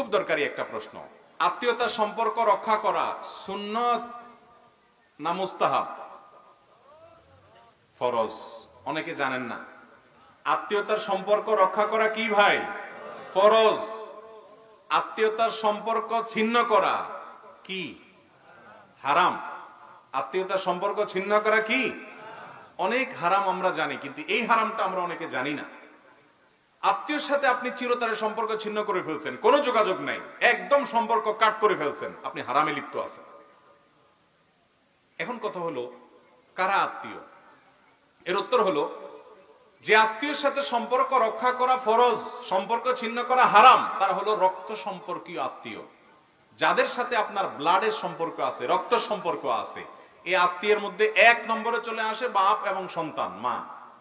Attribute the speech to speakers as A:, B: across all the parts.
A: খুব দরকারি একটা প্রশ্ন। আত্মীয়তার সম্পর্ক রক্ষা করা সুন্নত না মুস্তাহাব? ফরজ। অনেকে জানেন না। আত্মীয়তার সম্পর্ক রক্ষা করা কি ভাই? ফরজ। আত্মীয়তার সম্পর্ক ছিন্ন করা কি? হারাম। আত্মীয়তার সম্পর্ক ছিন্ন করা কি? অনেক হারাম আমরা জানি, কিন্তু এই হারামটা আমরা অনেকে জানি না। আত্মীয়র সাথে আপনি চিরতরের সম্পর্ক ছিন্ন করে ফেলছেন, কোনো যোগাযোগ নাই, একদম সম্পর্ক কাট করে ফেলছেন, আপনি হারামে লিপ্ত আছেন। এখন কথা হলো, কারা আত্মীয়? এর উত্তর হলো, যে আত্মীয়র সাথে সম্পর্ক রক্ষা করা ফরজ, সম্পর্ক ছিন্ন করা হারাম, তারা হলো রক্ত সম্পর্কীয় আত্মীয়। যাদের সাথে আপনার ব্লাডের সম্পর্ক আছে, রক্ত সম্পর্ক আছে, এই আত্মীয়ের মধ্যে এক নম্বরে চলে আসে বাপ এবং সন্তান, মা।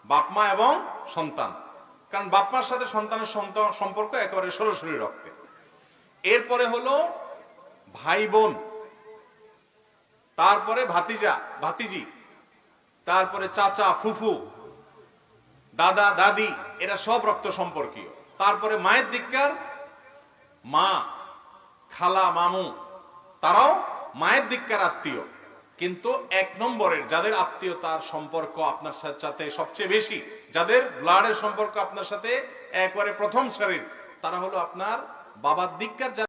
A: বাপ, মা এবং সন্তান। কারণ বাপমার সাথে সন্তানের সন্তান সম্পর্ক একেবারে সরাসরি রক্তে। এরপরে হলো ভাই বোন, তারপরে ভাতিজা, ভাতিজি, তারপরে চাচা, ফুফু, দাদা, দাদি, এরা সব রক্ত সম্পর্কীয়। তারপরে মায়ের দিককার মা, খালা, মামু, তারাও মায়ের দিককার আত্মীয়। কিন্তু এক নম্বরের যাদের আত্মীয়তার সম্পর্ক আপনার সাথে সবচেয়ে বেশি, যাদের ব্লাডের সম্পর্ক আপনার সাথে একবারে প্রথম শ্রেণির তারা হলো আপনার বাবার দিককার